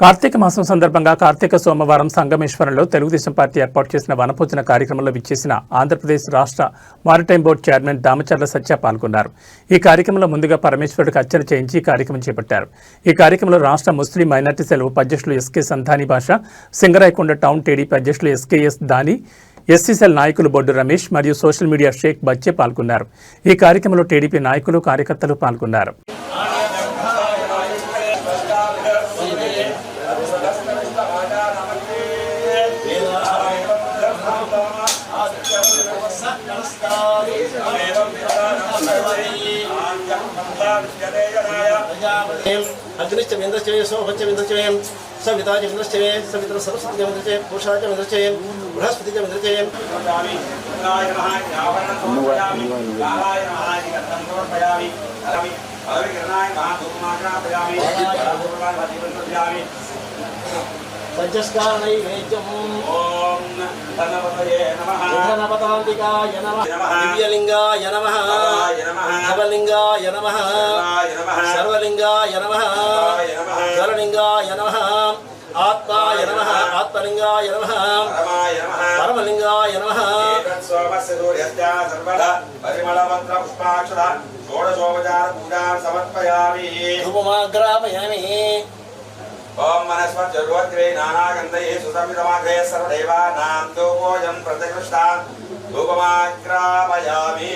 కార్తీక మాసం సందర్భంగా కార్తీక సోమవారం సంగమేశ్వరంలో తెలుగుదేశం పార్టీ ఏర్పాటు చేసిన వనభోజన కార్యక్రమంలో విచ్చేసిన ఆంధ్రప్రదేశ్ రాష్ట్ర maritime board chairman Damacharla Satya పాల్గొన్నారు. ఈ కార్యక్రమంలో ముందుగా పరమేశ్వరుడికి అర్చన చేయించి ఈ కార్యక్రమం చేపట్టారు. ఈ కార్యక్రమంలో రాష్ట్ర ముస్లిం మైనార్టీ సెలవు ఉపాధ్యక్షులు SK Sandhani Basha Singarayakonda town TDP అధ్యక్షులు ఎస్కేఎస్ దాని ఎస్సీసెల్ నాయకులు బొడ్డు రమేష్ మరియు సోషల్ మీడియా షేక్ బచ్చే పాల్గొన్నారు. ఈ కార్యక్రమంలో టీడీపీ నాయకులు కార్యకర్తలు పాల్గొన్నారు. अग्निश्चमेन्द्रश्चये सोमश्चमेन्द्रश्चये सविताचमेन्द्रश्चये सवितर सरस्वतीचमेन्द्रश्चये पुरुषाचमेन्द्रश्चये पंचस्कार ధనపతయే దివ్యలింగాయ నమః. శివాయ నమః. సర్వలింగాయ నమః. జలలింగాయ నమః. ఆత్మాయ నమః. ఆత్మలింగాయ నమః. పరమలింగాయ నమః. పరిమళమంత్ర పుష్పాక్షర షోడశోపచార పూజాం సమర్పయామి. ధూపమాగ్రాపయామి. मानस्मर्चर्वद्वे नानागन्धये सुसंवितमाग्रयः सर्वदेवानां धूपोऽयं प्रतिकृष्टान् धूपमाग्रापयामि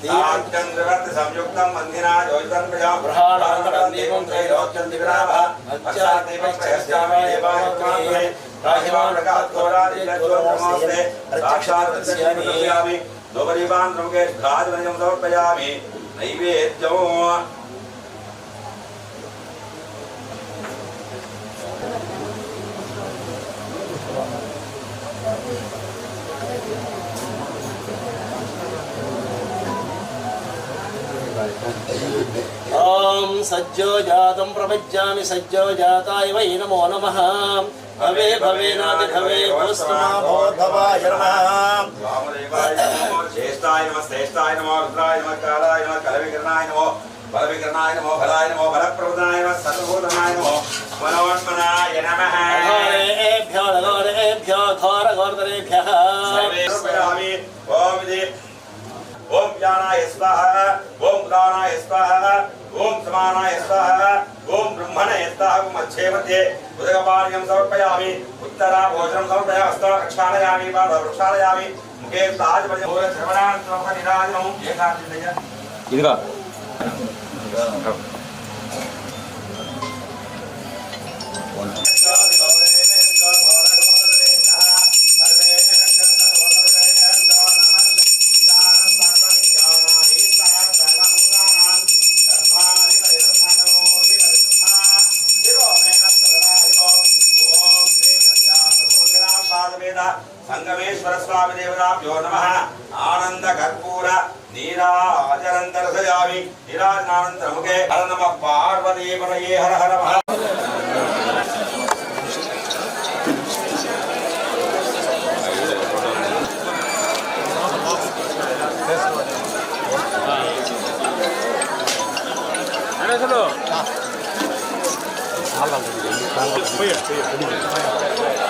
संयुक्तं बन्धिना योजितं मंदिरा बृहादीपं त्रैलोच्यन्तिविराभः पश्चाद्दीपं प्रयश्चामि देवामग्रे राहिमानकात्कोरादिलज्वरमोस्ते साक्षात् दर्शयामि दोपरीपान् लोकेश घातवनिजं समर्पयामि नैवेद्यम् దోపదీపాన్ ప్రముఖే ఘాతవనిజం సమర్పయామి నైవేద్యం ఓం సజ్జో జాతం ప్రపజ్యామి సజ్జో జాతాయ వై నమో నమః. భవే భవేనాది భవే భూస్తమా భవద్భవాయ నమః. వామదేవాయ నమో జ్యేష్ఠాయ నమో శ్రేష్ఠాయ నమో రుద్రాయ నమో కాలాయ నమో కలవికరణాయ నమో బలవికరణాయ నమో బలాయ నమో कल्याणाय स्वाह ओम उदानाय स्वाह ओम समानाय स्वाह ओम ब्रह्मणे स्वाह ओम अच्छेमते उदकपाल्यं समर्पयामि उत्तरा भोजनं समर्पयामस्त क्षालयामि वा वृक्षालयामि मुखे ताज भज मोर श्रवणान्तमः निराजनम् एकाचिन्तय इदगा சுவாமி தேவதாபியோ நம ஆனந்த கற்பூர நீரா அஜரந்தரசயாமி நீராஜனானந்த நமகே ஹர நம பார்வதி மனையே ஹர ஹர மஹா Hello. 好了，可以，可以，可以。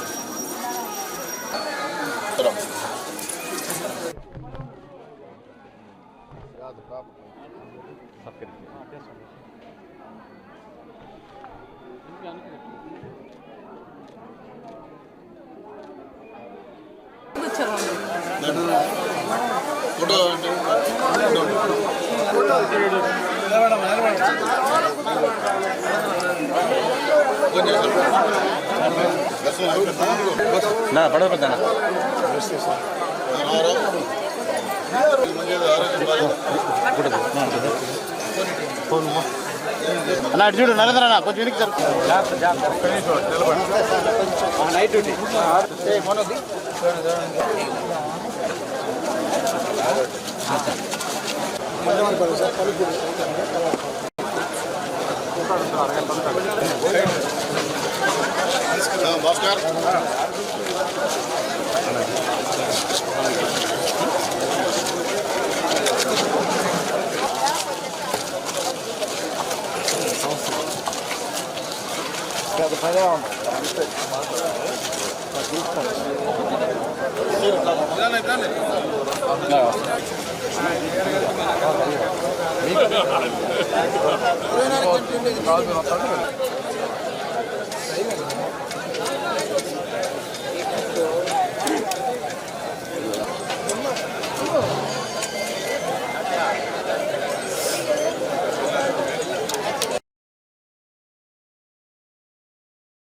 నా పడవ పెద్ద అన్న చూడు నరేంద్ర అన్న కొంచెం వెనక్కి night duty Bhaskar Dale, dale. No. Abi, abi, abi.